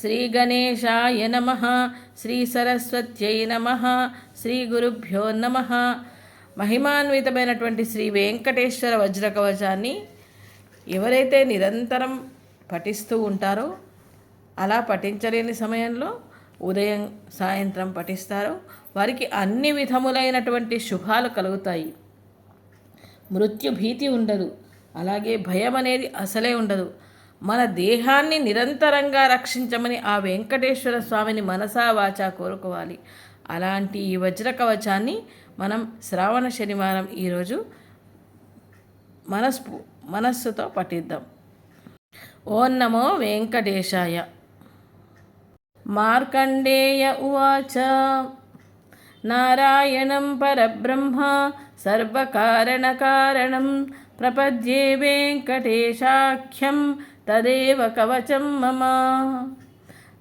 శ్రీగణేశాయ నమ శ్రీ సరస్వత్యై నమ శ్రీ గురుభ్యో నమ. మహిమాన్వితమైనటువంటి శ్రీ వెంకటేశ్వర వజ్రకవచాన్ని ఎవరైతే నిరంతరం పఠిస్తూ ఉంటారో అలా పఠించలేని సమయంలో ఉదయం సాయంత్రం పఠిస్తారో. వారికి అన్ని విధములైనటువంటి శుభాలు కలుగుతాయి. మృత్యు భీతి ఉండదు. అలాగే భయం అనేది అసలే ఉండదు. మన దేహాన్ని నిరంతరంగా రక్షించమని ఆ వెంకటేశ్వర స్వామిని మనసా వాచా కోరుకోవాలి. అలాంటి ఈ వజ్ర కవచాన్ని మనం శ్రావణ శనివారం ఈరోజు మనస్పు మనస్సుతో పఠిద్దాం. ఓం నమో వెంకటేశాయ. మార్కండేయ ఉవాచ. నారాయణం పరబ్రహ్మ. సర్వకారణకారణం ప్రపద్యే వెంకటేశాఖ్యం. తదేవ కవచం మమ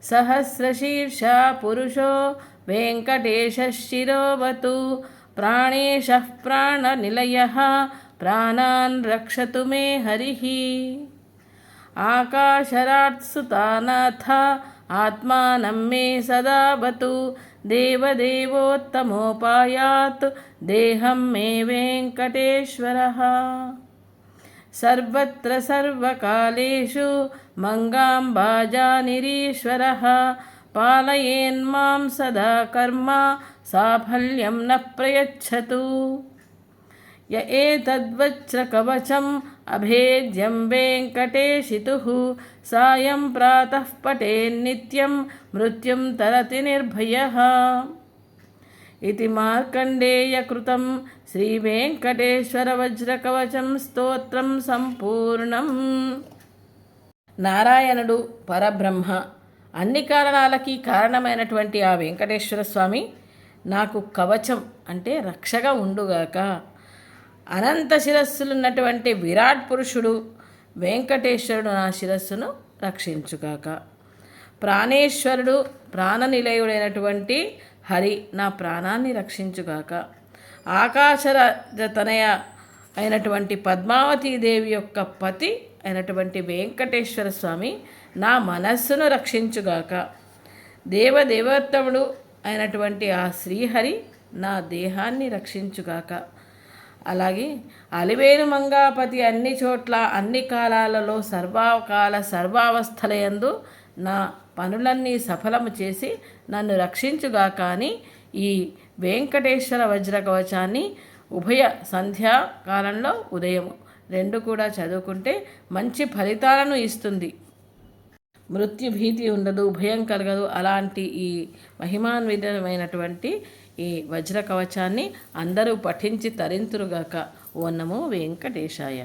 సహస్రశీర్ష పురుషో వెంకటేశిరోవతు ప్రాణేశ ప్రాణనిలయ ప్రాణాన్ రక్షతు మే హరి ఆకాశరాత్సుతానాథ ఆత్మానం మే సదావతు దేవదేవోత్తమోపాయాత్ దేహం మే వెంకటేశ్వర సర్వత్ర సర్వకాలేషు మంగాంబాజానిరీశ్వర పాలయేన్మాం సదా కర్మ సాఫల్యం న ప్రయచ్చతు. య ఏతద్వజ్రకవచం అభేద్యం వెంకటేశితుః. సాయం ప్రాతః పఠేన్నిత్యం మృత్యుం తరతి నిర్భయः. ఇది మార్కండేయకృతం శ్రీవేంకటేశ్వరవజ్రకవచం స్తోత్రం సంపూర్ణం నారాయణుడు పరబ్రహ్మ. అన్ని కారణాలకి కారణమైనటువంటి ఆ వెంకటేశ్వర స్వామి నాకు కవచం అంటే రక్షగా ఉండుగాక. అనంత శిరస్సులున్నటువంటి విరాట్ పురుషుడు వెంకటేశ్వరుడు నా శిరస్సును రక్షించుగాక. ప్రాణేశ్వరుడు ప్రాణనిలయుడైనటువంటి హరి నా ప్రాణాన్ని రక్షించుగాక. ఆకాశతనయ అయినటువంటి పద్మావతీదేవి యొక్క పతి అయినటువంటి వెంకటేశ్వర స్వామి నా మనస్సును రక్షించుగాక. దేవదేవోత్తముడు అయినటువంటి ఆ శ్రీహరి నా దేహాన్ని రక్షించుగాక. అలాగే అలివేలు మంగాపతి అన్ని చోట్ల అన్ని కాలాలలో సర్వకాల సర్వావస్థలయందు నా పనులన్నీ సఫలము చేసి నన్ను రక్షించుగాక అని ఈ వెంకటేశ్వర వజ్ర కవచాన్ని ఉభయ సంధ్యాకాలంలో ఉదయం రెండు కూడా చదువుకుంటే మంచి ఫలితాలను ఇస్తుంది. మృత్యు భీతి ఉండదు భయం కలగదు. అలాంటి ఈ మహిమాన్వితమైనటువంటి ఈ వజ్ర కవచాన్ని అందరూ పఠించి తరింతురుగాక. ఓ నమో వెంకటేశాయ.